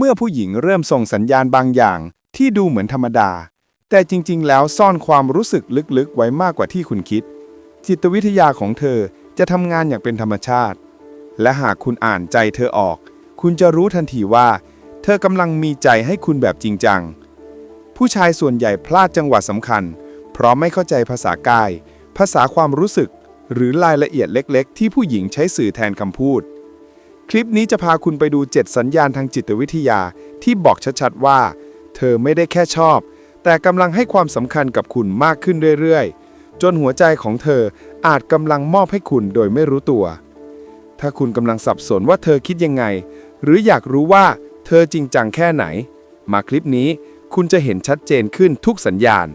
เมื่อผู้หญิงเริ่มส่งสัญญาณบางอย่างที่ดูเหมือนธรรมดา แต่จริง ๆ แล้วซ่อนความรู้สึกลึกๆ ไว้มากกว่าที่คุณคิด จิตวิทยาของเธอจะทำงานอย่างเป็นธรรมชาติ และหากคุณอ่านใจเธอออก คุณจะรู้ทันทีว่า เธอกำลังมีใจให้คุณแบบจริงจัง ผู้ชายส่วนใหญ่พลาดจังหวะสำคัญ เพราะไม่เข้าใจภาษากาย ภาษาความรู้สึก หรือรายละเอียดเล็ก ๆ ที่ผู้หญิงใช้สื่อแทนคำพูด คลิปนี้จะพาคุณไปดู 7 สัญญาณทางจิตวิทยาที่บอกชัดๆว่า เธอไม่ได้แค่ชอบ แต่กำลังให้ความสำคัญกับคุณมากขึ้นเรื่อยๆ จนหัวใจของเธออาจกำลังมอบให้คุณโดยไม่รู้ตัว ถ้าคุณกำลังสับสนว่าเธอคิดยังไง หรืออยากรู้ว่าเธอจริงจังแค่ไหน มาคลิปนี้คุณจะเห็นชัดเจนขึ้นทุกสัญญาณ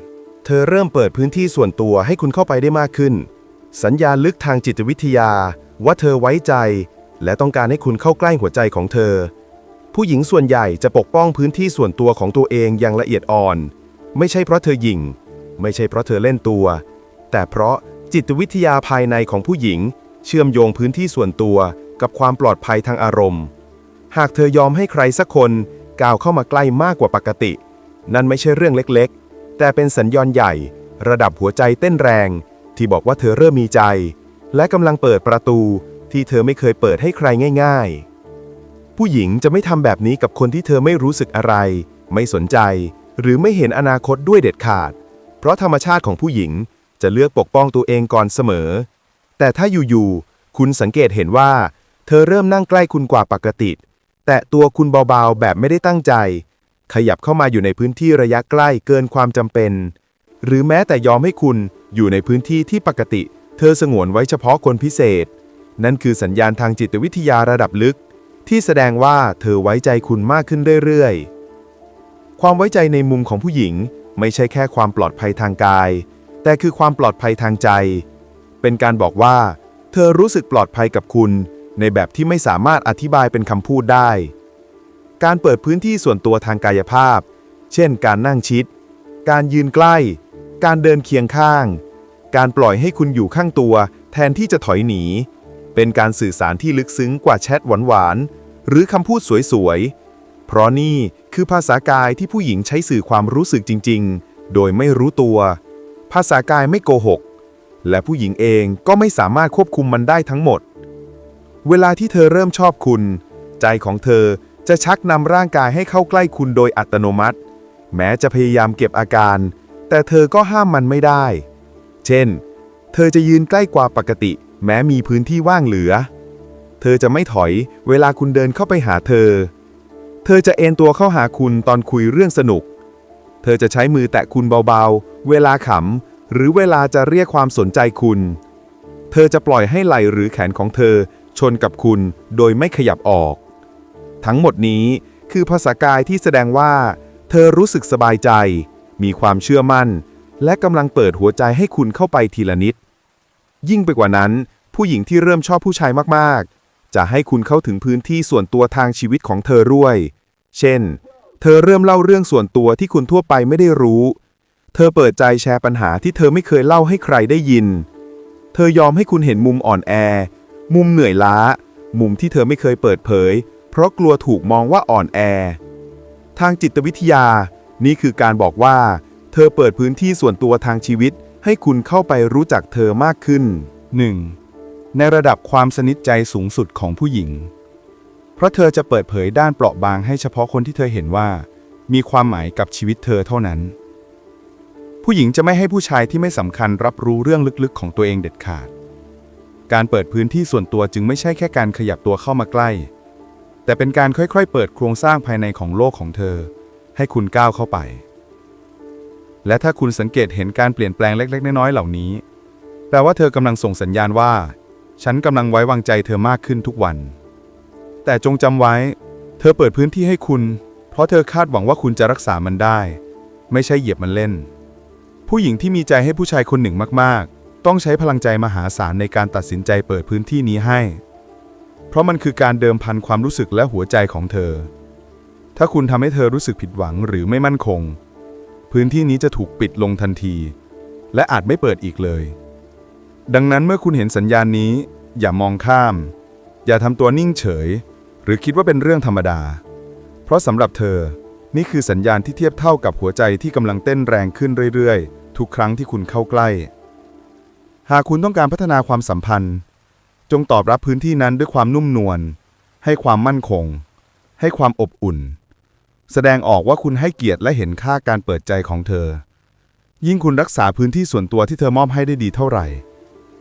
เธอเริ่มเปิดพื้นที่ส่วนตัวให้คุณเข้าไปได้มากขึ้น สัญญาณลึกทางจิตวิทยา ว่าเธอไว้ใจ และต้องการให้คุณเข้าใกล้หัวใจของเธอ ผู้หญิงส่วนใหญ่จะปกป้องพื้นที่ส่วนตัวของตัวเองอย่างละเอียดอ่อน ไม่ใช่เพราะเธอหยิ่ง ไม่ใช่เพราะเธอเล่นตัว แต่เพราะจิตวิทยาภายในของผู้หญิง เชื่อมโยงพื้นที่ส่วนตัวกับความปลอดภัยทางอารมณ์ หากเธอยอมให้ใครสักคนก้าวเข้ามาใกล้มากกว่าปกติ นั่นไม่ใช่เรื่องเล็กๆ แต่เป็นสัญญาณใหญ่ ระดับหัวใจเต้นแรง ที่บอกว่าเธอเริ่มมีใจ และกำลังเปิดประตู ที่เธอไม่เคยเปิดให้ใครง่ายๆ ผู้หญิงจะไม่ทำแบบนี้กับคนที่เธอไม่รู้สึกอะไร ไม่สนใจ หรือไม่เห็นอนาคตด้วยเด็ดขาด เพราะธรรมชาติของผู้หญิงจะเลือกปกป้องตัวเองก่อนเสมอ แต่ถ้าอยู่ๆ คุณสังเกตเห็นว่า เธอเริ่มนั่งใกล้คุณกว่าปกติ แตะตัวคุณเบาๆ แบบไม่ได้ตั้งใจ ขยับเข้ามาอยู่ในพื้นที่ระยะใกล้เกินความจำเป็น หรือแม้แต่ยอมให้คุณอยู่ในพื้นที่ที่ปกติ เธอสงวนไว้เฉพาะคนพิเศษ นั่นคือสัญญาณทางจิตวิทยาระดับลึก ที่แสดงว่าเธอไว้ใจคุณมากขึ้นเรื่อยๆ ความไว้ใจในมุมของผู้หญิง ไม่ใช่แค่ความปลอดภัยทางกาย แต่คือความปลอดภัยทางใจ เป็นการบอกว่า เธอรู้สึกปลอดภัยกับคุณ ในแบบที่ไม่สามารถอธิบายเป็นคำพูดได้ การเปิดพื้นที่ส่วนตัวทางกายภาพ เช่น การนั่งชิด การยืนใกล้ การเดินเคียงข้าง การปล่อยให้คุณอยู่ข้างตัว แทนที่จะถอยหนี เป็นการสื่อสารที่ลึกซึ้งกว่าแชทหวานๆ หรือคำพูดสวยๆ เพราะนี่คือภาษากายที่ผู้หญิงใช้สื่อความรู้สึกจริงๆ โดยไม่รู้ตัว ภาษากายไม่โกหก และผู้หญิงเองก็ไม่สามารถควบคุมมันได้ทั้งหมด เวลาที่เธอเริ่มชอบคุณ ใจของเธอจะชักนำร่างกายให้เข้าใกล้คุณโดยอัตโนมัติ แม้จะพยายามเก็บอาการ แต่เธอก็ห้ามมันไม่ได้ เช่น เธอจะยืนใกล้กว่าปกติ แม้มีพื้นที่ว่างเหลือ เธอจะไม่ถอยเวลาคุณเดินเข้าไปหาเธอ เธอจะเอนตัวเข้าหาคุณตอนคุยเรื่องสนุก เธอจะใช้มือแตะคุณเบาๆ เวลาขำ หรือเวลาจะเรียกความสนใจคุณ เธอจะปล่อยให้ไหล่หรือแขนของเธอ ชนกับคุณโดยไม่ขยับออก ทั้งหมดนี้คือภาษากายที่แสดงว่า เธอรู้สึกสบายใจ มีความเชื่อมั่น และกำลังเปิดหัวใจให้คุณเข้าไปทีละนิด ยิ่งไปกว่านั้น ผู้หญิงที่เริ่มชอบผู้ชายมากๆ จะให้คุณเข้าถึงพื้นที่ส่วนตัวทางชีวิตของเธอด้วย เช่น เธอเริ่มเล่าเรื่องส่วนตัวที่คุณทั่วไปไม่ได้รู้ เธอเปิดใจแชร์ปัญหาที่เธอไม่เคยเล่าให้ใครได้ยิน เธอยอมให้คุณเห็นมุมอ่อนแอ มุมเหนื่อยล้า มุมที่เธอไม่เคยเปิดเผย เพราะกลัวถูกมองว่าอ่อนแอ ทางจิตวิทยา นี่คือการบอกว่า เธอเปิดพื้นที่ส่วนตัวทางชีวิต ให้คุณเข้าไปรู้จักเธอมากขึ้น 1. ในระดับความสนิทใจสูงสุดของผู้หญิง เพราะเธอจะเปิดเผยด้านเปราะบางให้เฉพาะคนที่เธอเห็นว่า มีความหมายกับชีวิตเธอเท่านั้น ผู้หญิงจะไม่ให้ผู้ชายที่ไม่สำคัญรับรู้เรื่องลึกๆ ของตัวเองเด็ดขาด การเปิดพื้นที่ส่วนตัวจึงไม่ใช่แค่การขยับตัวเข้ามาใกล้ แต่เป็นการค่อยๆ เปิดโครงสร้างภายในของโลกของเธอ ให้คุณก้าวเข้าไป และถ้าคุณสังเกตเห็นการเปลี่ยนแปลงเล็กๆ น้อยๆเหล่านี้ แปลว่าเธอกำลังส่งสัญญาณว่า ฉันกำลังไว้วางใจเธอมากขึ้นทุกวัน แต่จงจำไว้ เธอเปิดพื้นที่ให้คุณ เพราะเธอคาดหวังว่าคุณจะรักษามันได้ ไม่ใช่เหยียบมันเล่น ผู้หญิงที่มีใจให้ผู้ชายคนหนึ่งมากๆ ต้องใช้พลังใจมหาศาลในการตัดสินใจเปิดพื้นที่นี้ให้ เพราะมันคือการเดิมพันความรู้สึกและหัวใจของเธอ ถ้าคุณทำให้เธอรู้สึกผิดหวังหรือไม่มั่นคง พื้นที่นี้จะถูกปิดลงทันที และอาจไม่เปิดอีกเลย ดังนั้นเมื่อคุณเห็นสัญญาณนี้ อย่ามองข้าม อย่าทำตัวนิ่งเฉย หรือคิดว่าเป็นเรื่องธรรมดา เพราะสำหรับเธอ นี่คือสัญญาณที่เทียบเท่ากับหัวใจที่กำลังเต้นแรงขึ้นเรื่อยๆ ทุกครั้งที่คุณเข้าใกล้ หากคุณต้องการพัฒนาความสัมพันธ์ จงตอบรับพื้นที่นั้นด้วยความนุ่มนวลให้ความมั่นคง ให้ความอบอุ่น แสดงออกว่าคุณให้เกียรติและเห็นค่าการเปิดใจของเธอ ยิ่งคุณรักษาพื้นที่ส่วนตัวที่เธอมอบให้ได้ดีเท่าไหร่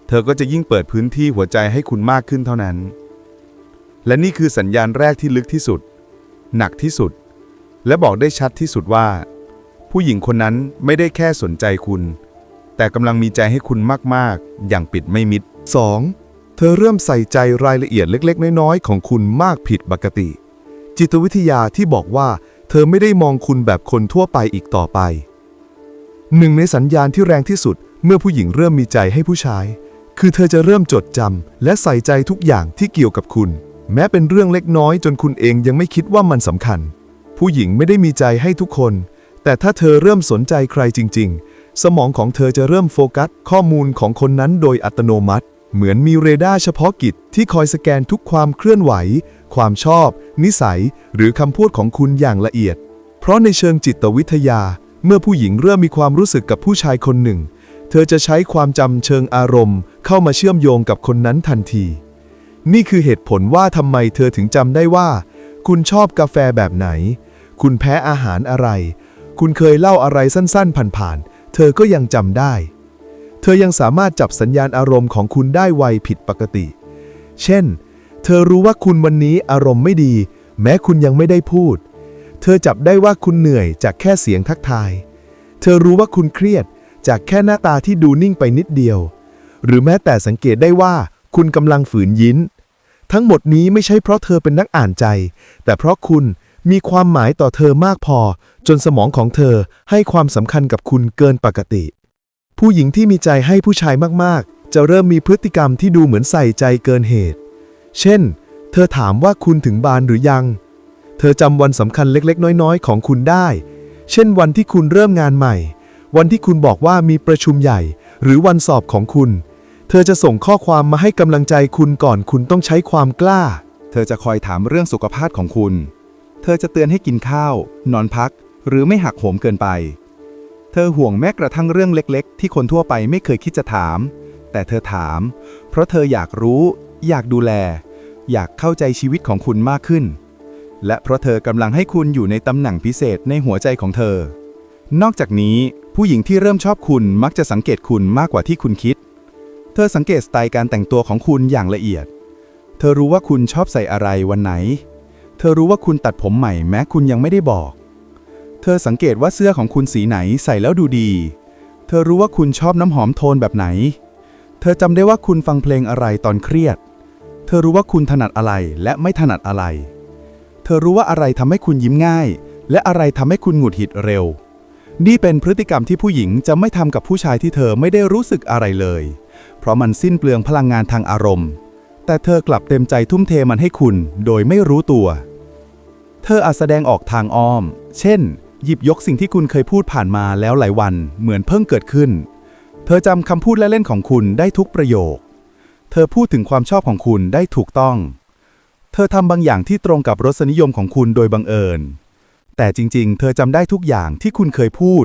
เธอก็จะยิ่งเปิดพื้นที่หัวใจให้คุณมากขึ้นเท่านั้น และนี่คือสัญญาณแรกที่ลึกที่สุด หนักที่สุด และบอกได้ชัดที่สุดว่า ผู้หญิงคนนั้นไม่ได้แค่สนใจคุณ แต่กำลังมีใจให้คุณมากๆ อย่างปิดไม่มิด 2. เธอเริ่มใส่ใจรายละเอียดเล็ก ๆ น้อยๆของคุณมากผิดปกติ จิตวิทยาที่บอกว่า เธอไม่ได้มองคุณแบบคนทั่วไปอีกต่อไป หนึ่งในสัญญาณที่แรงที่สุดเมื่อผู้หญิงเริ่มมีใจให้ผู้ชาย คือเธอจะเริ่มจดจำและใส่ใจทุกอย่างที่เกี่ยวกับคุณ แม้เป็นเรื่องเล็กน้อยจนคุณเองยังไม่คิดว่ามันสำคัญ ผู้หญิงไม่ได้มีใจให้ทุกคน แต่ถ้าเธอเริ่มสนใจใครจริง ๆ สมองของเธอจะเริ่มโฟกัส ข้อมูลของคนนั้นโดยอัตโนมัติ เหมือนมีเรดาร์เฉพาะกิจที่คอยสแกนทุกความเคลื่อนไหว ความชอบ นิสัย หรือคำพูดของคุณอย่างละเอียด เพราะในเชิงจิตวิทยา เมื่อผู้หญิงเริ่มมีความรู้สึกกับผู้ชายคนหนึ่ง เธอจะใช้ความจำเชิงอารมณ์ เข้ามาเชื่อมโยงกับคนนั้นทันที นี่คือเหตุผลว่าทำไมเธอถึงจำได้ว่า คุณชอบกาแฟแบบไหน คุณแพ้อาหารอะไร คุณเคยเล่าอะไรสั้นๆ ผ่านๆ เธอก็ยังจำได้ เธอยังสามารถจับสัญญาณอารมณ์ของคุณได้ไวผิดปกติ เช่น เธอรู้ว่าคุณวันนี้อารมณ์ไม่ดี แม้คุณยังไม่ได้พูด เธอจับได้ว่าคุณเหนื่อยจากแค่เสียงทักทาย เธอรู้ว่าคุณเครียดจากแค่หน้าตาที่ดูนิ่งไปนิดเดียว หรือแม้แต่สังเกตได้ว่าคุณกำลังฝืนยิ้น ทั้งหมดนี้ไม่ใช่เพราะเธอเป็นนักอ่านใจ แต่เพราะคุณมีความหมายต่อเธอมากพอ จนสมองของเธอให้ความสำคัญกับคุณเกินปกติ ผู้หญิงที่มีใจให้ผู้ชายมากๆ จะเริ่มมีพฤติกรรมที่ดูเหมือนใส่ใจเกินเหตุ เช่น เธอถามว่าคุณถึงบานหรือยัง เธอจำวันสำคัญเล็กๆ น้อยๆ ของคุณได้ เช่น วันที่คุณเริ่มงานใหม่ วันที่คุณบอกว่ามีประชุมใหญ่ หรือวันสอบของคุณ เธอจะส่งข้อความมาให้กำลังใจคุณก่อนคุณต้องใช้ความกล้า เธอจะคอยถามเรื่องสุขภาพของคุณ เธอจะเตือนให้กินข้าว นอนพัก หรือไม่หักโหมเกินไป เธอห่วงแม้กระทั่งเรื่องเล็ก ๆ ที่คนทั่วไปไม่เคยคิดจะถาม แต่เธอถาม เพราะเธออยากรู้ อยากดูแล อยากเข้าใจชีวิตของคุณมากขึ้น และเพราะเธอกำลังให้คุณอยู่ในตำแหน่งพิเศษในหัวใจของเธอ นอกจากนี้ผู้หญิงที่เริ่มชอบคุณมักจะสังเกตคุณมากกว่าที่คุณคิด เธอสังเกตสไตล์การแต่งตัวของคุณอย่างละเอียด เธอรู้ว่าคุณชอบใส่อะไรวันไหน เธอรู้ว่าคุณตัดผมใหม่แม้คุณยังไม่ได้บอก เธอสังเกตว่าเสื้อของคุณสีไหนใส่แล้วดูดี เธอรู้ว่าคุณชอบน้ำหอมโทนแบบไหน เธอจำได้ว่าคุณฟังเพลงอะไรตอนเครียด ธอรู้ว่าคุณถนัดอะไรและไม่ถนัดอะไร เธอรู้ว่าอะไรทำให้คุณยิ้มง่าย และอะไรทำให้คุณหงุดหงิดเร็ว นี่เป็นพฤติกรรมที่ผู้หญิงจะไม่ทำกับผู้ชายที่เธอไม่ได้รู้สึกอะไรเลย เพราะมันสิ้นเปลืองพลังงานทางอารมณ์ แต่เธอกลับเต็มใจทุ่มเทมันให้คุณ โดยไม่รู้ตัว เธออาจแสดงออกทางอ้อม เช่น หยิบยกสิ่งที่คุณเคยพูดผ่านมาแล้วหลายวัน เหมือนเพิ่งเกิดขึ้น เธอจำคำพูดและเล่นของคุณได้ทุกประโยค เธอพูดถึงความชอบของคุณได้ถูกต้อง เธอทำบางอย่างที่ตรงกับรสนิยมของคุณโดยบังเอิญ แต่จริงๆ เธอจำได้ทุกอย่างที่คุณเคยพูด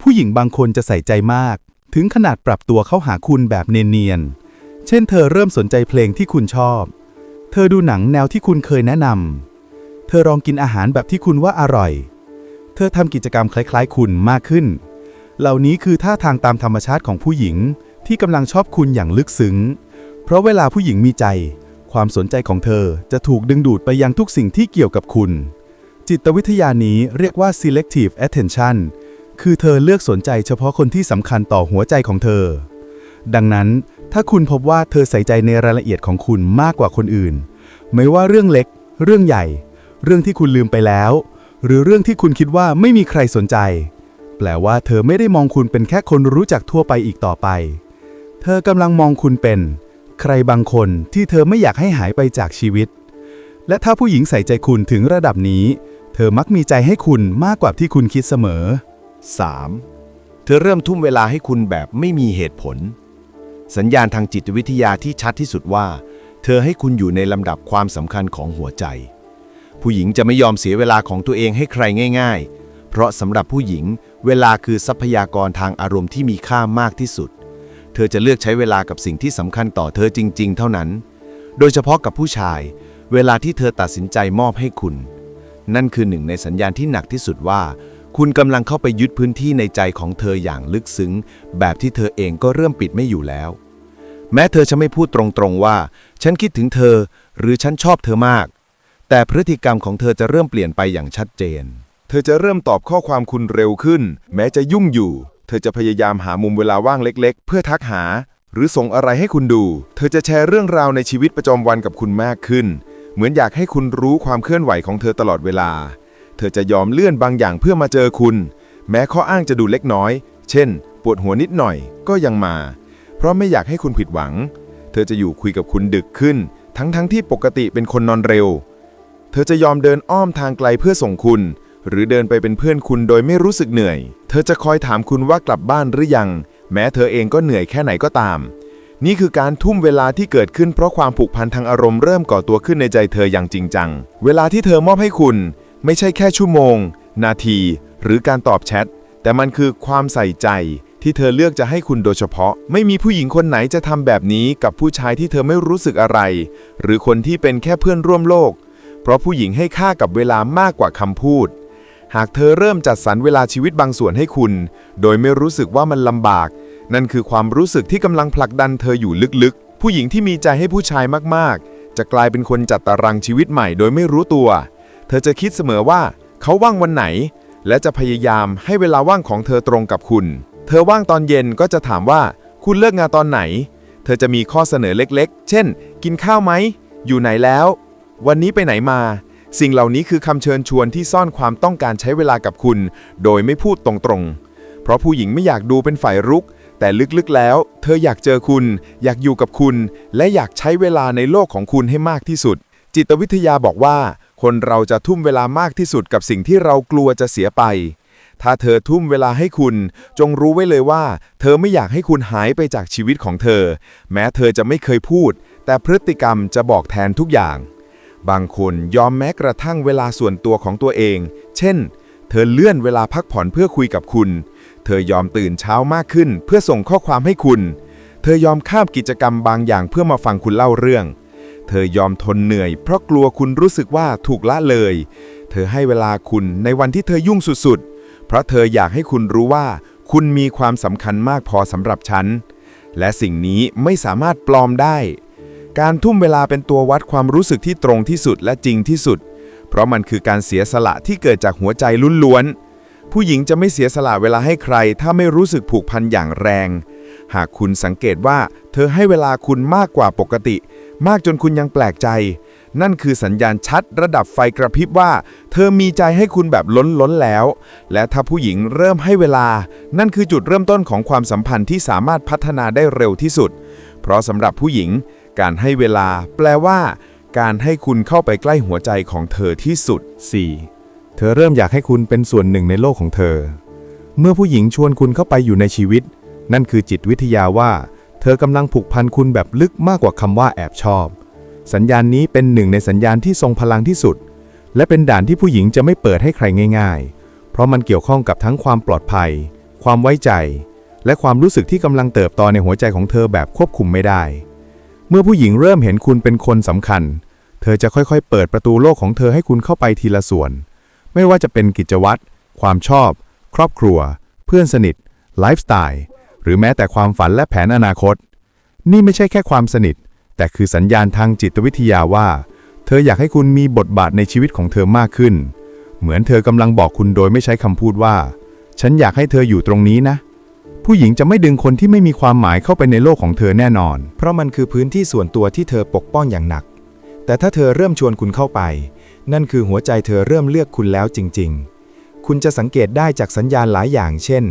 ผู้หญิงบางคนจะใส่ใจมาก ถึงขนาดปรับตัวเข้าหาคุณแบบเนียนๆ เช่นเธอเริ่มสนใจเพลงที่คุณชอบ เธอดูหนังแนวที่คุณเคยแนะนำ เธอลองกินอาหารแบบที่คุณว่าอร่อย เธอทำกิจกรรมคล้ายๆ คุณมากขึ้น เหล่านี้คือท่าทางตามธรรมชาติของผู้หญิงที่กำลังชอบคุณอย่างลึกซึ้ง เพราะเวลาผู้หญิงมีใจ ความสนใจของเธอจะถูกดึงดูดไปยังทุกสิ่งที่เกี่ยวกับคุณ จิตวิทยานี้เรียกว่า selective attention คือเธอเลือกสนใจเฉพาะคนที่สำคัญต่อหัวใจของเธอ ดังนั้นถ้าคุณพบว่าเธอใส่ใจในรายละเอียดของคุณมากกว่าคนอื่น ไม่ว่าเรื่องเล็ก เรื่องใหญ่ เรื่องที่คุณลืมไปแล้ว หรือเรื่องที่คุณคิดว่าไม่มีใครสนใจ แปลว่าเธอไม่ได้มองคุณเป็นแค่คนรู้จักทั่วไปอีกต่อไป เธอกำลังมองคุณเป็น ใครบางคนที่เธอไม่อยากให้หายไปจากชีวิต และถ้าผู้หญิงใส่ใจคุณถึงระดับนี้ เธอมักมีใจให้คุณมากกว่าที่คุณคิดเสมอ 3. เธอเริ่มทุ่มเวลาให้คุณแบบไม่มีเหตุผล สัญญาณทางจิตวิทยาที่ชัดที่สุดว่า เธอให้คุณอยู่ในลำดับความสำคัญของหัวใจ ผู้หญิงจะไม่ยอมเสียเวลาของตัวเองให้ใครง่าย ๆ เพราะสำหรับผู้หญิง เวลาคือทรัพยากรทางอารมณ์ที่มีค่ามากที่สุด ธอจะเลือกใช้เวลากับสิ่งที่สำคัญต่อเธอจริง ๆ เท่านั้น โดยเฉพาะกับผู้ชาย เวลาที่เธอตัดสินใจมอบให้คุณ นั่นคือหนึ่งในสัญญาณที่หนักที่สุดว่า คุณกำลังเข้าไปยึดพื้นที่ในใจของเธออย่างลึกซึ้ง แบบที่เธอเองก็เริ่มปิดไม่อยู่แล้ว แม้เธอจะไม่พูดตรงๆว่า ฉันคิดถึงเธอ หรือฉันชอบเธอมาก แต่พฤติกรรมของเธอจะเริ่มเปลี่ยนไปอย่างชัดเจน เธอจะเริ่มตอบข้อความคุณเร็วขึ้น แม้จะยุ่งอยู่ เธอจะพยายามหามุมเวลาว่างเล็กๆ เพื่อทักหา หรือส่งอะไรให้คุณดู เธอจะแชร์เรื่องราวในชีวิตประจำวันกับคุณมากขึ้น เหมือนอยากให้คุณรู้ความเคลื่อนไหวของเธอตลอดเวลา เธอจะยอมเลื่อนบางอย่างเพื่อมาเจอคุณ แม้ข้ออ้างจะดูเล็กน้อย เช่น ปวดหัวนิดหน่อยก็ยังมา เพราะไม่อยากให้คุณผิดหวัง เธอจะอยู่คุยกับคุณดึกขึ้น ทั้งๆทที่ปกติเป็นคนนอนเร็ว เธอจะยอมเดินอ้อมทางไกลเพื่อส่งคุณ หรือเดินไปเป็นเพื่อนคุณโดยไม่รู้สึกเหนื่อย เธอจะคอยถามคุณว่ากลับบ้านหรือยัง แม้เธอเองก็เหนื่อยแค่ไหนก็ตาม นี่คือการทุ่มเวลาที่เกิดขึ้นเพราะความผูกพันทางอารมณ์เริ่มก่อตัวขึ้นในใจเธออย่างจริงจัง เวลาที่เธอมอบให้คุณ ไม่ใช่แค่ชั่วโมง นาที หรือการตอบแชท แต่มันคือความใส่ใจ ที่เธอเลือกจะให้คุณโดยเฉพาะ ไม่มีผู้หญิงคนไหนจะทำแบบนี้กับผู้ชายที่เธอไม่รู้สึกอะไร หรือคนที่เป็นแค่เพื่อนร่วมโลก เพราะผู้หญิงให้ค่ากับเวลามากกว่าคำพูด หากเธอเริ่มจัดสรรเวลาชีวิตบางส่วนให้คุณ โดยไม่รู้สึกว่ามันลำบาก นั่นคือความรู้สึกที่กำลังผลักดันเธออยู่ลึกๆ ผู้หญิงที่มีใจให้ผู้ชายมากๆ จะกลายเป็นคนจัดตารางชีวิตใหม่โดยไม่รู้ตัว เธอจะคิดเสมอว่าเขาว่างวันไหน และจะพยายามให้เวลาว่างของเธอตรงกับคุณ เธอว่างตอนเย็นก็จะถามว่าคุณเลิกงานตอนไหน เธอจะมีข้อเสนอเล็กๆ เช่น กินข้าวไหม อยู่ไหนแล้ว วันนี้ไปไหนมา สิ่งเหล่านี้คือคำเชิญชวนที่ซ่อนความต้องการใช้เวลากับคุณ โดยไม่พูดตรงๆ เพราะผู้หญิงไม่อยากดูเป็นฝ่ายรุก แต่ลึกๆแล้ว เธออยากเจอคุณ อยากอยู่กับคุณ และอยากใช้เวลาในโลกของคุณให้มากที่สุด จิตวิทยาบอกว่า คนเราจะทุ่มเวลามากที่สุดกับสิ่งที่เรากลัวจะเสียไป ถ้าเธอทุ่มเวลาให้คุณ จงรู้ไว้เลยว่า เธอไม่อยากให้คุณหายไปจากชีวิตของเธอ แม้เธอจะไม่เคยพูด แต่พฤติกรรมจะบอกแทนทุกอย่าง บางคนยอมแม้กระทั่งเวลาส่วนตัวของตัวเอง เช่น เธอเลื่อนเวลาพักผ่อนเพื่อคุยกับคุณ เธอยอมตื่นเช้ามากขึ้นเพื่อส่งข้อความให้คุณ เธอยอมข้ามกิจกรรมบางอย่างเพื่อมาฟังคุณเล่าเรื่อง เธอยอมทนเหนื่อย เพราะกลัวคุณรู้สึกว่าถูกละเลย เธอให้เวลาคุณในวันที่เธอยุ่งสุดๆ เพราะเธออยากให้คุณรู้ว่า คุณมีความสำคัญมากพอสำหรับฉัน และสิ่งนี้ไม่สามารถปลอมได้ การทุ่มเวลาเป็นตัววัดความรู้สึกที่ตรงที่สุดและจริงที่สุด เพราะมันคือการเสียสละที่เกิดจากหัวใจล้วนๆ ผู้หญิงจะไม่เสียสละเวลาให้ใคร ถ้าไม่รู้สึกผูกพันอย่างแรง หากคุณสังเกตว่า เธอให้เวลาคุณมากกว่าปกติ มากจนคุณยังแปลกใจ นั่นคือสัญญาณชัดระดับไฟกระพริบว่า เธอมีใจให้คุณแบบล้นล้นแล้ว และถ้าผู้หญิงเริ่มให้เวลา นั่นคือจุดเริ่มต้นของความสัมพันธ์ที่สามารถพัฒนาได้เร็วที่สุด เพราะสำหรับผู้หญิง การให้เวลา แปลว่า การให้คุณเข้าไปใกล้หัวใจของเธอที่สุด 4. เธอเริ่มอยากให้คุณเป็นส่วนหนึ่งในโลกของเธอ เมื่อผู้หญิงชวนคุณเข้าไปอยู่ในชีวิต นั่นคือจิตวิทยาว่า เธอกำลังผูกพันคุณแบบลึกมากกว่าคำว่าแอบชอบ สัญญาณนี้เป็นหนึ่งในสัญญาณที่ทรงพลังที่สุด และเป็นด่านที่ผู้หญิงจะไม่เปิดให้ใครง่าย ๆ เพราะมันเกี่ยวข้องกับทั้งความปลอดภัย ความไว้ใจ และความรู้สึกที่กำลังเติบโตในหัวใจของเธอแบบควบคุมไม่ได้ เมื่อผู้หญิงเริ่มเห็นคุณเป็นคนสำคัญ เธอจะค่อยๆ เปิดประตูโลกของเธอให้คุณเข้าไปทีละส่วน ไม่ว่าจะเป็นกิจวัตร ความชอบ ครอบครัว เพื่อนสนิท ไลฟ์สไตล์ หรือแม้แต่ความฝันและแผนอนาคต นี่ไม่ใช่แค่ความสนิท แต่คือสัญญาณทางจิตวิทยาว่า เธออยากให้คุณมีบทบาทในชีวิตของเธอมากขึ้น เหมือนเธอกำลังบอกคุณโดยไม่ใช้คำพูดว่า ฉันอยากให้เธออยู่ตรงนี้นะ ผู้หญิงจะไม่ดึงคนที่ไม่มีความหมายเข้าไปในโลกของเธอแน่นอน เพราะมันคือพื้นที่ส่วนตัวที่เธอปกป้องอย่างหนัก แต่ถ้าเธอเริ่มชวนคุณเข้าไป นั่นคือหัวใจเธอเริ่มเลือกคุณแล้วจริง ๆ คุณจะสังเกตได้จากสัญญาณหลายอย่าง เช่น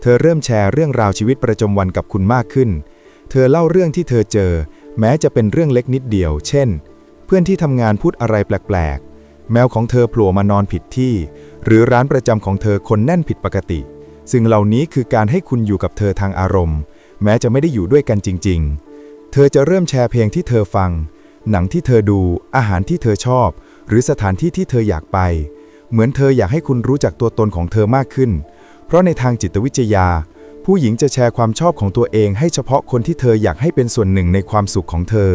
เธอเริ่มแชร์เรื่องราวชีวิตประจำวันกับคุณมากขึ้น เธอเล่าเรื่องที่เธอเจอ แม้จะเป็นเรื่องเล็กนิดเดียว เช่น เพื่อนที่ทำงานพูดอะไรแปลกๆ แมวของเธอโผล่มานอนผิดที่ หรือร้านประจำของเธอคนแน่นผิดปกติ สิ่งเหล่านี้คือการให้คุณอยู่กับเธอทางอารมณ์ แม้จะไม่ได้อยู่ด้วยกันจริง ๆ เธอจะเริ่มแชร์เพลงที่เธอฟัง หนังที่เธอดู อาหารที่เธอชอบ หรือสถานที่ที่เธออยากไป เหมือนเธออยากให้คุณรู้จักตัวตนของเธอมากขึ้น เพราะในทางจิตวิทยา ผู้หญิงจะแชร์ความชอบของตัวเองให้เฉพาะคนที่เธออยากให้เป็นส่วนหนึ่งในความสุขของเธอ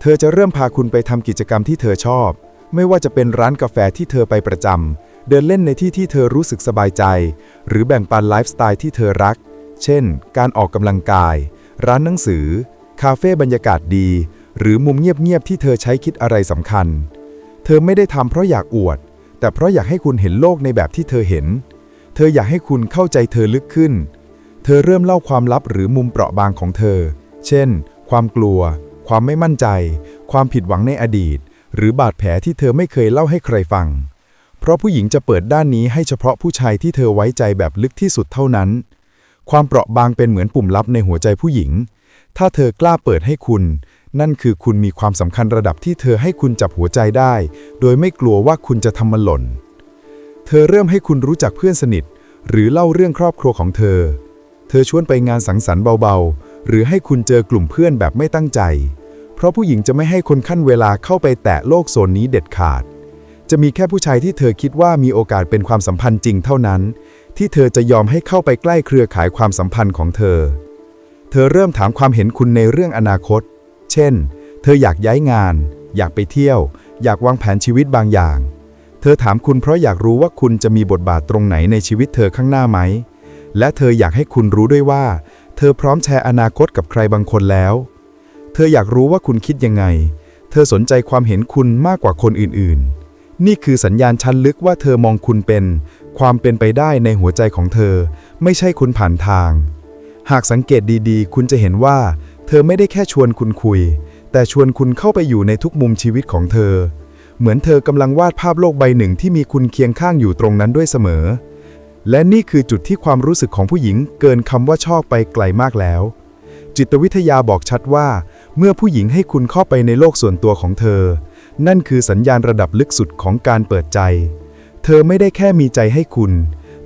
เธอจะเริ่มพาคุณไปทำกิจกรรมที่เธอชอบ ไม่ว่าจะเป็นร้านกาแฟที่เธอไปประจำ เดินเล่นในที่ที่เธอรู้สึกสบายใจ หรือแบ่งปันไลฟ์สไตล์ที่เธอรัก เช่น การออกกำลังกาย ร้านหนังสือ คาเฟ่บรรยากาศดี หรือมุมเงียบๆที่เธอใช้คิดอะไรสำคัญ เธอไม่ได้ทำเพราะอยากอวด แต่เพราะอยากให้คุณเห็นโลกในแบบที่เธอเห็น เธออยากให้คุณเข้าใจเธอลึกขึ้น เธอเริ่มเล่าความลับหรือมุมเปราะบางของเธอ เช่น ความกลัว ความไม่มั่นใจ ความผิดหวังในอดีต หรือบาดแผลที่เธอไม่เคยเล่าให้ใครฟัง เพราะผู้หญิงจะเปิดด้านนี้ให้เฉพาะผู้ชายที่เธอไว้ใจแบบลึกที่สุดเท่านั้น ความเปราะบางเป็นเหมือนปุ่มลับในหัวใจผู้หญิง ถ้าเธอกล้าเปิดให้คุณ นั่นคือคุณมีความสำคัญระดับที่เธอให้คุณจับหัวใจได้ โดยไม่กลัวว่าคุณจะทำมันหล่น เธอเริ่มให้คุณรู้จักเพื่อนสนิท หรือเล่าเรื่องครอบครัวของเธอ เธอชวนไปงานสังสรรค์เบาๆ หรือให้คุณเจอกลุ่มเพื่อนแบบไม่ตั้งใจ เพราะผู้หญิงจะไม่ให้คนขั้นเวลาเข้าไปแตะโลกโซนนี้เด็ดขาด จะมีแค่ผู้ชายที่เธอคิดว่ามีโอกาสเป็นความสัมพันธ์จริงเท่านั้น ที่เธอจะยอมให้เข้าไปใกล้เครือข่ายความสัมพันธ์ของเธอ เธอเริ่มถามความเห็นคุณในเรื่องอนาคต เช่น เธออยากย้ายงาน อยากไปเที่ยว อยากวางแผนชีวิตบางอย่าง เธอถามคุณเพราะอยากรู้ว่าคุณจะมีบทบาทตรงไหนในชีวิตเธอข้างหน้าไหม และเธออยากให้คุณรู้ด้วยว่า เธอพร้อมแชร์อนาคตกับใครบางคนแล้ว เธออยากรู้ว่าคุณคิดยังไง เธอสนใจความเห็นคุณมากกว่าคนอื่นๆ นี่คือสัญญาณชั้นลึกว่าเธอมองคุณเป็น ความเป็นไปได้ในหัวใจของเธอ ไม่ใช่คุณผ่านทาง หากสังเกตดีๆ คุณจะเห็นว่า เธอไม่ได้แค่ชวนคุณคุย แต่ชวนคุณเข้าไปอยู่ในทุกมุมชีวิตของเธอ เหมือนเธอกำลังวาดภาพโลกใบหนึ่งที่มีคุณเคียงข้างอยู่ตรงนั้นด้วยเสมอ และนี่คือจุดที่ความรู้สึกของผู้หญิงเกินคำว่าชอบไปไกลมากแล้ว จิตวิทยาบอกชัดว่า เมื่อผู้หญิงให้คุณเข้าไปในโลกส่วนตัวของเธอ นั่นคือสัญญาณระดับลึกสุดของการเปิดใจ เธอไม่ได้แค่มีใจให้คุณ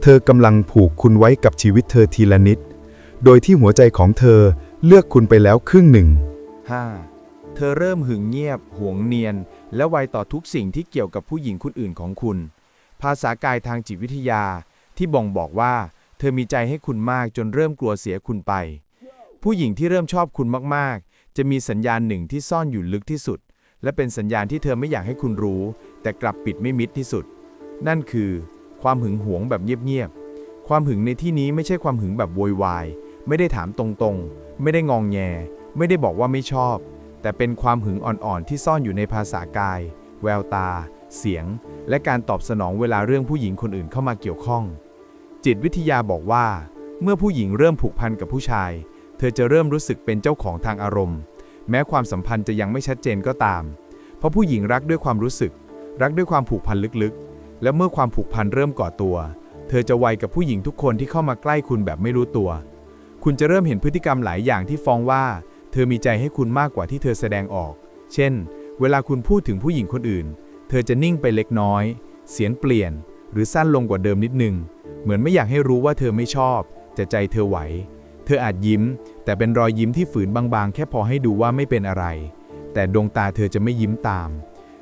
เธอกำลังผูกคุณไว้กับชีวิตเธอทีละนิด โดยที่หัวใจของเธอเลือกคุณไปแล้วครึ่งหนึ่ง 5. เธอเริ่มหึงเงียบ หวงเนียน และไวต่อทุกสิ่งที่เกี่ยวกับผู้หญิงคนอื่นของคุณ ภาษากายทางจิตวิทยา ที่บ่งบอกว่า เธอมีใจให้คุณมากจนเริ่มกลัวเสียคุณไป ผู้หญิงที่เริ่มชอบคุณมากๆ จะมีสัญญาณหนึ่งที่ซ่อนอยู่ลึกที่สุด และเป็นสัญญาณที่เธอไม่อยากให้คุณรู้ แต่กลับปิดไม่มิดที่สุด นั่นคือ ความหึงหวงแบบเงียบๆ ความหึงในที่นี้ไม่ใช่ความหึงแบบโวยวาย ไม่ได้ถามตรงๆ ไม่ได้งองแง ไม่ได้บอกว่าไม่ชอบ แต่เป็นความหึงอ่อนๆ ที่ซ่อนอยู่ในภาษากาย แววตา เสียง และการตอบสนองเวลาเรื่องผู้หญิงคนอื่นเข้ามาเกี่ยวข้อง จิตวิทยาบอกว่า เมื่อผู้หญิงเริ่มผูกพันกับผู้ชาย เธอจะเริ่มรู้สึกเป็นเจ้าของทางอารมณ์ แม้ความสัมพันธ์จะยังไม่ชัดเจนก็ตาม เพราะผู้หญิงรักด้วยความรู้สึก รักด้วยความผูกพันลึกๆ และเมื่อความผูกพันเริ่มก่อตัว เธอจะไวกับผู้หญิงทุกคนที่เข้ามาใกล้คุณแบบไม่รู้ตัว คุณจะเริ่มเห็นพฤติกรรมหลายอย่างที่ฟ้องว่า เธอมีใจให้คุณมากกว่าที่เธอแสดงออก เช่น เวลาคุณพูดถึงผู้หญิงคนอื่น เธอจะนิ่งไปเล็กน้อย เสียงเปลี่ยน หรือสั้นลงกว่าเดิมนิดนึง เหมือนไม่อยากให้รู้ว่าเธอไม่ชอบแต่ใจเธอไหว ธออาจยิ้ม แต่เป็นรอยยิ้มที่ฝืนบางๆ แค่พอให้ดูว่าไม่เป็นอะไร แต่ดวงตาเธอจะไม่ยิ้มตาม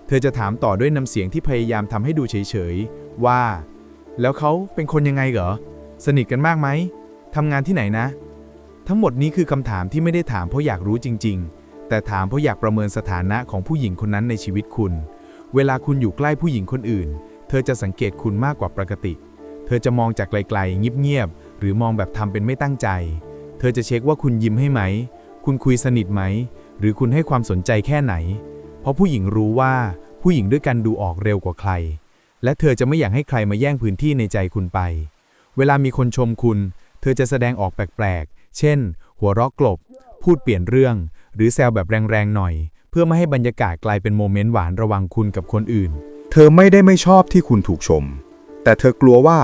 เธอจะถามต่อด้วยน้ำเสียงที่พยายามทำให้ดูเฉยๆ ว่า แล้วเขาเป็นคนยังไงเหรอ สนิทกันมากไหมทำงานที่ไหนนะ ทั้งหมดนี้คือคำถามที่ไม่ได้ถามเพราะอยากรู้จริง ๆ แต่ถามเพราะอยากประเมินสถานะของผู้หญิงคนนั้นในชีวิตคุณ เวลาคุณอยู่ใกล้ผู้หญิงคนอื่น เธอจะสังเกตคุณมากกว่าปกติ เธอจะมองจากไกลๆเงียบๆหรือมองแบบทำเป็นไม่ตั้งใจ เธอจะเช็คว่าคุณยิ้มให้ไหม คุณคุยสนิทไหม หรือคุณให้ความสนใจแค่ไหน เพราะผู้หญิงรู้ว่าผู้หญิงด้วยกันดูออกเร็วกว่าใคร และเธอจะไม่อยากให้ใครมาแย่งพื้นที่ในใจคุณไป เวลามีคนชมคุณ เธอจะแสดงออกแปลกๆ เช่น หัวเราะกลบ พูดเปลี่ยนเรื่อง หรือแซวแบบแรงๆหน่อย เพื่อไม่ให้บรรยากาศกลายเป็นโมเมนต์หวานระหว่างคุณกับคนอื่น เธอไม่ได้ไม่ชอบที่คุณถูกชม แต่เธอกลัวว่า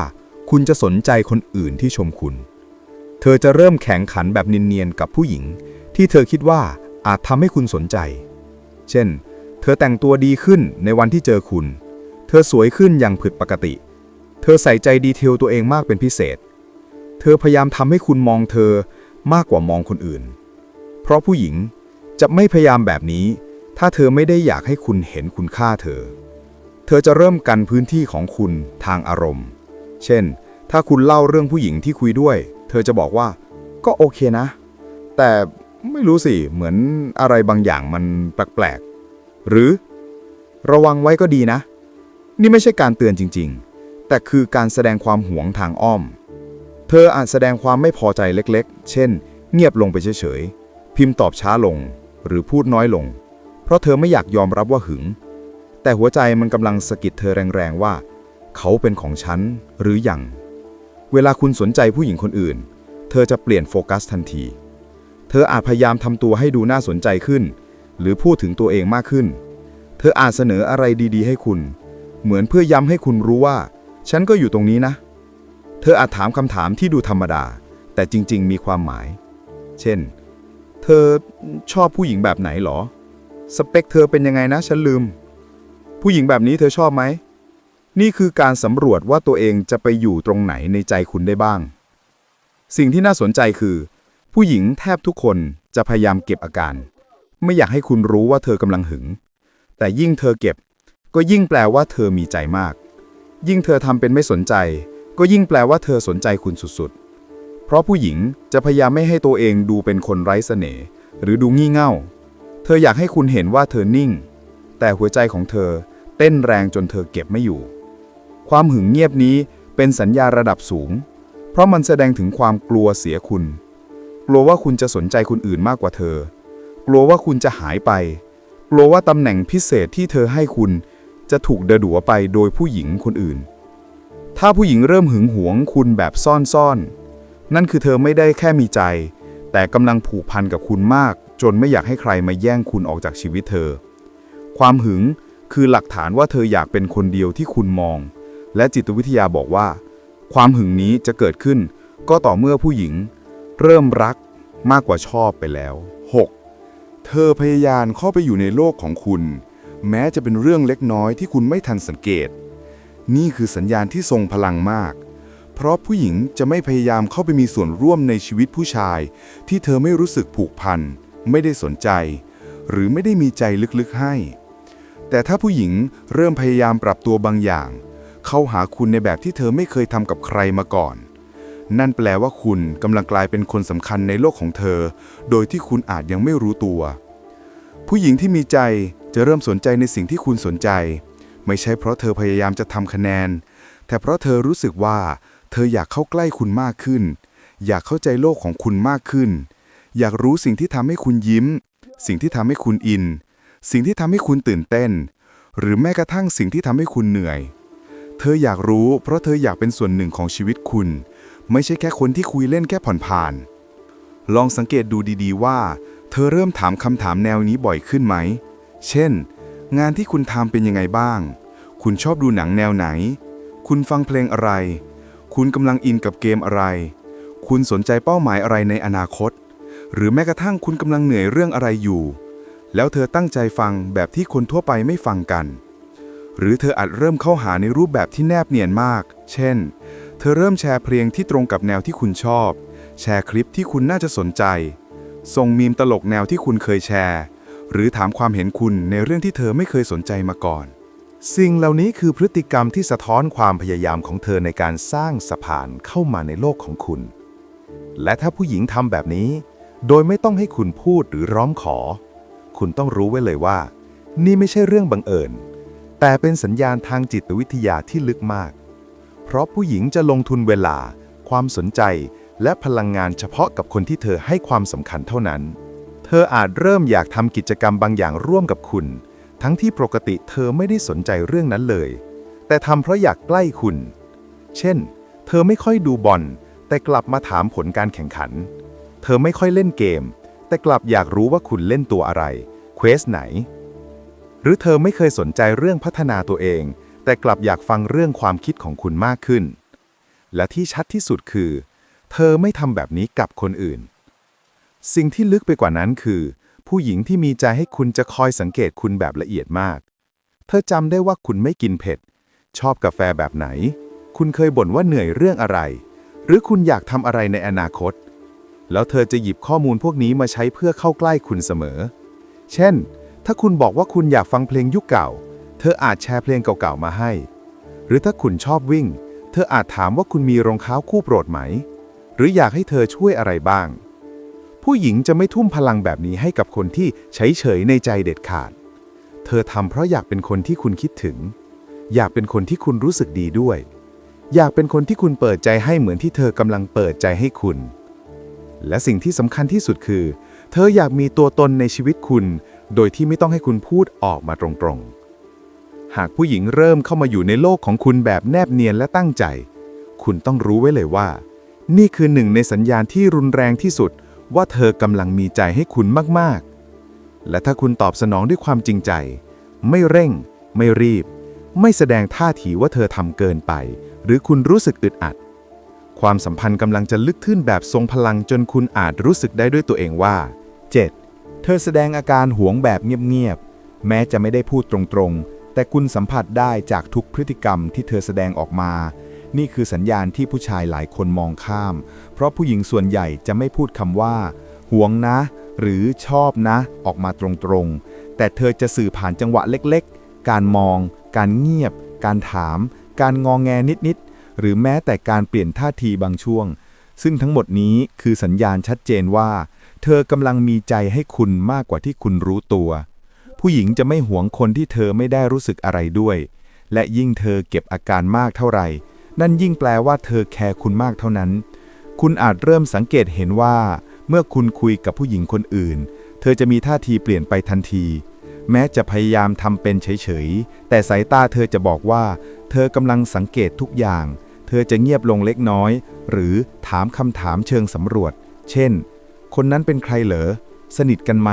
คุณจะสนใจคนอื่นที่ชมคุณ เธอจะเริ่มแข่งขันแบบเนียนๆกับผู้หญิง ที่เธอคิดว่าอาจทำให้คุณสนใจ เช่น เธอแต่งตัวดีขึ้นในวันที่เจอคุณ เธอสวยขึ้นอย่างผิดปกติ เธอใส่ใจดีเทลตัวเองมากเป็นพิเศษ เธอพยายามทำให้คุณมองเธอมากกว่ามองคนอื่น เพราะผู้หญิงจะไม่พยายามแบบนี้ ถ้าเธอไม่ได้อยากให้คุณเห็นคุณค่าเธอ เธอจะเริ่มกันพื้นที่ของคุณทางอารมณ์ เช่น ถ้าคุณเล่าเรื่องผู้หญิงที่คุยด้วย อจะบอกว่าก็โอเคนะ แต่ไม่รู้สิ เหมือนอะไรบางอย่างมันแปลกๆ หรือระวังไว้ก็ดีนะ นี่ไม่ใช่การเตือนจริงๆ แต่คือการแสดงความหวงทางอ้อม เธออาจแสดงความไม่พอใจเล็กๆ เช่น เงียบลงไปเฉยๆ พิมพ์ตอบช้าลงหรือพูดน้อยลง เพราะเธอไม่อยากยอมรับว่าหึง แต่หัวใจมันกำลังสะกิดเธอแรงๆว่า เขาเป็นของฉันหรือยัง เวลาคุณสนใจผู้หญิงคนอื่น เธอจะเปลี่ยนโฟกัสทันที เธออาจพยายามทำตัวให้ดูน่าสนใจขึ้น หรือพูดถึงตัวเองมากขึ้น เธออาจเสนออะไรดีๆ ให้คุณ เหมือนเพื่อย้ำให้คุณรู้ว่า ฉันก็อยู่ตรงนี้นะ เธออาจถามคำถามที่ดูธรรมดา แต่จริง ๆ มีความหมาย เช่น เธอชอบผู้หญิงแบบไหนหรอ สเปคเธอเป็นยังไงนะ ฉันลืม ผู้หญิงแบบนี้เธอชอบไหม นี่คือการสำรวจว่าตัวเองจะไปอยู่ตรงไหนในใจคุณได้บ้าง สิ่งที่น่าสนใจคือ ผู้หญิงแทบทุกคนจะพยายามเก็บอาการ ไม่อยากให้คุณรู้ว่าเธอกำลังหึง แต่ยิ่งเธอเก็บ ก็ยิ่งแปลว่าเธอมีใจมาก ยิ่งเธอทำเป็นไม่สนใจ ก็ยิ่งแปลว่าเธอสนใจคุณสุดๆ เพราะผู้หญิงจะพยายามไม่ให้ตัวเองดูเป็นคนไร้เสน่ห์หรือดูงี่เง่า เธออยากให้คุณเห็นว่าเธอนิ่ง แต่หัวใจของเธอเต้นแรงจนเธอเก็บไม่อยู่ ความหึงเงียบนี้เป็นสัญญาระดับสูง เพราะมันแสดงถึงความกลัวเสียคุณ กลัวว่าคุณจะสนใจคนอื่นมากกว่าเธอ กลัวว่าคุณจะหายไป กลัวว่าตำแหน่งพิเศษที่เธอให้คุณ จะถูกเดดัวไปโดยผู้หญิงคนอื่น ถ้าผู้หญิงเริ่มหึงหวงคุณแบบซ่อนๆ นั่นคือเธอไม่ได้แค่มีใจ แต่กำลังผูกพันกับคุณมาก จนไม่อยากให้ใครมาแย่งคุณออกจากชีวิตเธอ ความหึงคือหลักฐานว่าเธออยากเป็นคนเดียวที่คุณมอง และจิตวิทยาบอกว่า ความหึงนี้จะเกิดขึ้น ก็ต่อเมื่อผู้หญิง เริ่มรักมากกว่าชอบไปแล้ว 6. เธอพยายามเข้าไปอยู่ในโลกของคุณ แม้จะเป็นเรื่องเล็กน้อยที่คุณไม่ทันสังเกต นี่คือสัญญาณที่ทรงพลังมาก เพราะผู้หญิงจะไม่พยายามเข้าไปมีส่วนร่วมในชีวิตผู้ชาย ที่เธอไม่รู้สึกผูกพัน ไม่ได้สนใจ หรือไม่ได้มีใจลึกๆให้ แต่ถ้าผู้หญิงเริ่มพยายามปรับตัวบางอย่าง เข้าหาคุณในแบบที่เธอไม่เคยทำกับใครมาก่อน นั่นแปลว่าคุณกำลังกลายเป็นคนสำคัญในโลกของเธอ โดยที่คุณอาจยังไม่รู้ตัว ผู้หญิงที่มีใจจะเริ่มสนใจในสิ่งที่คุณสนใจ ไม่ใช่เพราะเธอพยายามจะทำคะแนน แต่เพราะเธอรู้สึกว่า เธออยากเข้าใกล้คุณมากขึ้น อยากเข้าใจโลกของคุณมากขึ้น อยากรู้สิ่งที่ทำให้คุณยิ้ม สิ่งที่ทำให้คุณอิน สิ่งที่ทำให้คุณตื่นเต้น หรือแม้กระทั่งสิ่งที่ทำให้คุณเหนื่อย เธออยากรู้เพราะเธออยากเป็นส่วนหนึ่งของชีวิตคุณ ไม่ใช่แค่คนที่คุยเล่นแค่ผ่อนผ่าน ลองสังเกตดูดีๆว่า เธอเริ่มถามคำถามแนวนี้บ่อยขึ้นไหม เช่น งานที่คุณทำเป็นยังไงบ้าง คุณชอบดูหนังแนวไหน คุณฟังเพลงอะไร คุณกำลังอินกับเกมอะไร คุณสนใจเป้าหมายอะไรในอนาคต หรือแม้กระทั่งคุณกำลังเหนื่อยเรื่องอะไรอยู่ แล้วเธอตั้งใจฟังแบบที่คนทั่วไปไม่ฟังกัน หรือเธออาจเริ่มเข้าหาในรูปแบบที่แนบเนียนมาก เช่น เธอเริ่มแชร์เพลงที่ตรงกับแนวที่คุณชอบ แชร์คลิปที่คุณน่าจะสนใจ ส่งมีมตลกแนวที่คุณเคยแชร์ หรือถามความเห็นคุณในเรื่องที่เธอไม่เคยสนใจมาก่อน สิ่งเหล่านี้คือพฤติกรรมที่สะท้อนความพยายามของเธอในการสร้างสะพานเข้ามาในโลกของคุณ และถ้าผู้หญิงทำแบบนี้ โดยไม่ต้องให้คุณพูดหรือร้องขอ คุณต้องรู้ไว้เลยว่า นี่ไม่ใช่เรื่องบังเอิญ แต่เป็นสัญญาณทางจิตวิทยาที่ลึกมาก เพราะผู้หญิงจะลงทุนเวลา ความสนใจ และพลังงานเฉพาะกับคนที่เธอให้ความสำคัญเท่านั้น เธออาจเริ่มอยากทำกิจกรรมบางอย่างร่วมกับคุณ ทั้งที่ปกติเธอไม่ได้สนใจเรื่องนั้นเลย แต่ทำเพราะอยากใกล้คุณ เช่น เธอไม่ค่อยดูบอล แต่กลับมาถามผลการแข่งขัน เธอไม่ค่อยเล่นเกม แต่กลับอยากรู้ว่าคุณเล่นตัวอะไร เควสไหน หรือเธอไม่เคยสนใจเรื่องพัฒนาตัวเอง แต่กลับอยากฟังเรื่องความคิดของคุณมากขึ้น และที่ชัดที่สุดคือ เธอไม่ทำแบบนี้กับคนอื่น สิ่งที่ลึกไปกว่านั้นคือ ผู้หญิงที่มีใจให้คุณจะคอยสังเกตคุณแบบละเอียดมาก เธอจำได้ว่าคุณไม่กินเผ็ด ชอบกาแฟแบบไหน คุณเคยบ่นว่าเหนื่อยเรื่องอะไร หรือคุณอยากทำอะไรในอนาคต แล้วเธอจะหยิบข้อมูลพวกนี้มาใช้เพื่อเข้าใกล้คุณเสมอ เช่น ถ้าคุณบอกว่าคุณอยากฟังเพลงยุคเก่า เธออาจแชร์เพลงเก่าๆมาให้ หรือถ้าคุณชอบวิ่ง เธออาจถามว่าคุณมีรองเท้าคู่โปรดไหม หรืออยากให้เธอช่วยอะไรบ้าง ผู้หญิงจะไม่ทุ่มพลังแบบนี้ให้กับคนที่เฉยๆในใจเด็ดขาด เธอทำเพราะอยากเป็นคนที่คุณคิดถึง อยากเป็นคนที่คุณรู้สึกดีด้วย อยากเป็นคนที่คุณเปิดใจให้เหมือนที่เธอกำลังเปิดใจให้คุณ และสิ่งที่สำคัญที่สุดคือ เธออยากมีตัวตนในชีวิตคุณ โดยที่ไม่ต้องให้คุณพูดออกมาตรงๆ หากผู้หญิงเริ่มเข้ามาอยู่ในโลกของคุณแบบแนบเนียนและตั้งใจ คุณต้องรู้ไว้เลยว่า นี่คือหนึ่งในสัญญาณที่รุนแรงที่สุด ว่าเธอกำลังมีใจให้คุณมากๆ และถ้าคุณตอบสนองด้วยความจริงใจ ไม่เร่ง ไม่รีบ ไม่แสดงท่าทีว่าเธอทำเกินไป หรือคุณรู้สึกอึดอัด ความสัมพันธ์กำลังจะลึกขึ้นแบบทรงพลังจนคุณอาจรู้สึกได้ด้วยตัวเองว่า 7. เธอแสดงอาการหวงแบบเงียบๆ แม้จะไม่ได้พูดตรงๆ แต่คุณสัมผัสได้จากทุกพฤติกรรมที่เธอแสดงออกมา นี่คือสัญญาณที่ผู้ชายหลายคนมองข้าม เพราะผู้หญิงส่วนใหญ่จะไม่พูดคำว่าหวงนะ หรือชอบนะ ออกมาตรงๆ แต่เธอจะสื่อผ่านจังหวะเล็กๆ การมอง การเงียบ การถาม การงองแงนิดๆ หรือแม้แต่การเปลี่ยนท่าทีบางช่วง ซึ่งทั้งหมดนี้คือสัญญาณชัดเจนว่า เธอกำลังมีใจให้คุณมากกว่าที่คุณรู้ตัว ผู้หญิงจะไม่หวงคนที่เธอไม่ได้รู้สึกอะไรด้วย และยิ่งเธอเก็บอาการมากเท่าไหร่ นั่นยิ่งแปลว่าเธอแคร์คุณมากเท่านั้น คุณอาจเริ่มสังเกตเห็นว่า เมื่อคุณคุยกับผู้หญิงคนอื่น เธอจะมีท่าทีเปลี่ยนไปทันที แม้จะพยายามทำเป็นเฉยๆ แต่สายตาเธอจะบอกว่า เธอกำลังสังเกตทุกอย่าง เธอจะเงียบลงเล็กน้อย หรือถามคำถามเชิงสำรวจ เช่น คนนั้นเป็นใครเหรอ สนิทกันไหม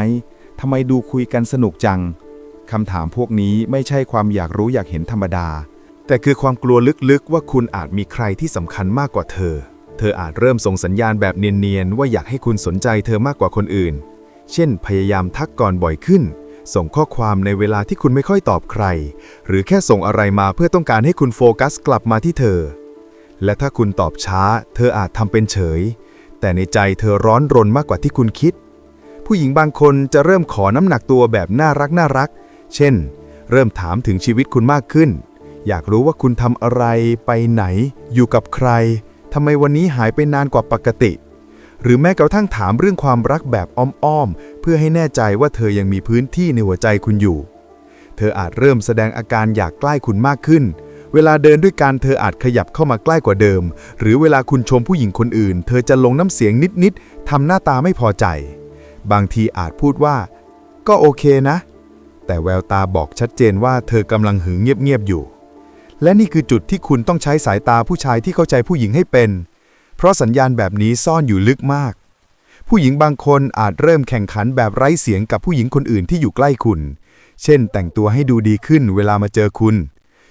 ทำไมดูคุยกันสนุกจังคำถามพวกนี้ไม่ใช่ความอยากรู้อยากเห็นธรรมดา แต่คือความกลัวลึกๆ ว่าคุณอาจมีใครที่สำคัญมากกว่าเธอ เธออาจเริ่มส่งสัญญาณแบบเนียนๆ ว่าอยากให้คุณสนใจเธอมากกว่าคนอื่น เช่น พยายามทักก่อนบ่อยขึ้น ส่งข้อความในเวลาที่คุณไม่ค่อยตอบใคร หรือแค่ส่งอะไรมาเพื่อต้องการให้คุณโฟกัสกลับมาที่เธอ และถ้าคุณตอบช้า เธออาจทำเป็นเฉย แต่ในใจเธอร้อนรนมากกว่าที่คุณคิด ผู้หญิงบางคนจะเริ่มขอน้ำหนักตัวแบบน่ารักน่ารัก เช่น เริ่มถามถึงชีวิตคุณมากขึ้น อยากรู้ว่าคุณทำอะไรไปไหน อยู่กับใครทำไมวันนี้หายไปนานกว่าปกติ หรือแม้กระทั่งถามเรื่องความรักแบบอ้อมๆเพื่อให้แน่ใจว่าเธอยังมีพื้นที่ในหัวใจคุณอยู่ เธออาจเริ่มแสดงอาการอยากใกล้คุณมากขึ้น เวลาเดินด้วยกันเธออาจขยับเข้ามาใกล้กว่าเดิม หรือเวลาคุณชมผู้หญิงคนอื่น เธอจะลงน้ำเสียงนิดๆทำหน้าตาไม่พอใจ บางทีอาจพูดว่า ก็โอเคนะ แต่แววตาบอกชัดเจนว่าเธอกำลังหึงเงียบๆอยู่ และนี่คือจุดที่คุณต้องใช้สายตาผู้ชายที่เข้าใจผู้หญิงให้เป็น เพราะสัญญาณแบบนี้ซ่อนอยู่ลึกมาก ผู้หญิงบางคนอาจเริ่มแข่งขันแบบไร้เสียงกับผู้หญิงคนอื่นที่อยู่ใกล้คุณ เช่น แต่งตัวให้ดูดีขึ้นเวลามาเจอคุณ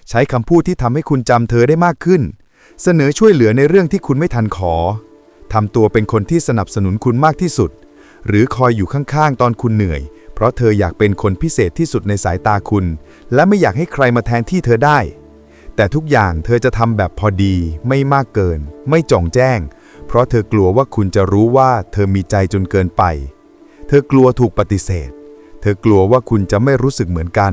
ใช้คำพูดที่ทำให้คุณจำเธอได้มากขึ้น เสนอช่วยเหลือในเรื่องที่คุณไม่ทันขอทำตัวเป็นคนที่สนับสนุนคุณมากที่สุด หรือคอยอยู่ข้างๆ ตอนคุณเหนื่อย เพราะเธออยากเป็นคนพิเศษที่สุดในสายตาคุณ และไม่อยากให้ใครมาแทนที่เธอได้ แต่ทุกอย่างเธอจะทำแบบพอดี ไม่มากเกิน ไม่จ่องแจ้ง เพราะเธอกลัวว่าคุณจะรู้ว่าเธอมีใจจนเกินไป เธอกลัวถูกปฏิเสธ เธอกลัวว่าคุณจะไม่รู้สึกเหมือนกัน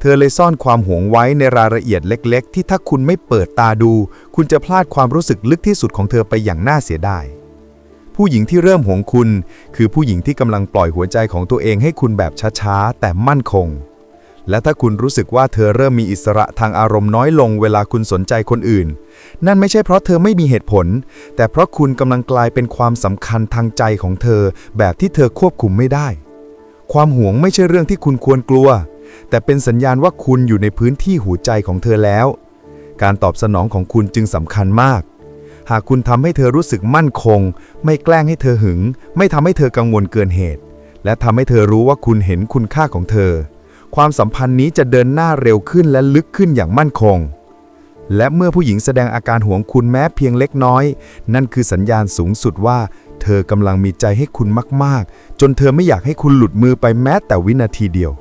เธอเลยซ่อนความหวงไว้ในรายละเอียดเล็ก ๆ ที่ถ้าคุณไม่เปิดตาดู คุณจะพลาดความรู้สึกลึกที่สุดของเธอไปอย่างน่าเสียดาย ผู้หญิงที่เริ่มหวงคุณ คือผู้หญิงที่กำลังปล่อยหัวใจของตัวเองให้คุณแบบช้าๆ แต่มั่นคง และถ้าคุณรู้สึกว่าเธอเริ่มมีอิสระทางอารมณ์น้อยลงเวลาคุณสนใจคนอื่น นั่นไม่ใช่เพราะเธอไม่มีเหตุผล แต่เพราะคุณกำลังกลายเป็นความสำคัญทางใจของเธอ แบบที่เธอควบคุมไม่ได้ ความหวงไม่ใช่เรื่องที่คุณควรกลัว แต่เป็นสัญญาณว่าคุณอยู่ในพื้นที่หัวใจของเธอแล้ว การตอบสนองของคุณจึงสำคัญมาก หากคุณทำให้เธอรู้สึกมั่นคง ไม่แกล้งให้เธอหึง ไม่ทำให้เธอกังวลเกินเหตุ และทำให้เธอรู้ว่าคุณเห็นคุณค่าของเธอ ความสัมพันธ์นี้จะเดินหน้าเร็วขึ้นและลึกขึ้นอย่างมั่นคง และเมื่อผู้หญิงแสดงอาการหวงคุณแม้เพียงเล็กน้อย นั่นคือสัญญาณสูงสุดว่าเธอกำลังมีใจให้คุณมาก ๆ จนเธอไม่อยากให้คุณหลุดมือไปแม้แต่วินาทีเดียว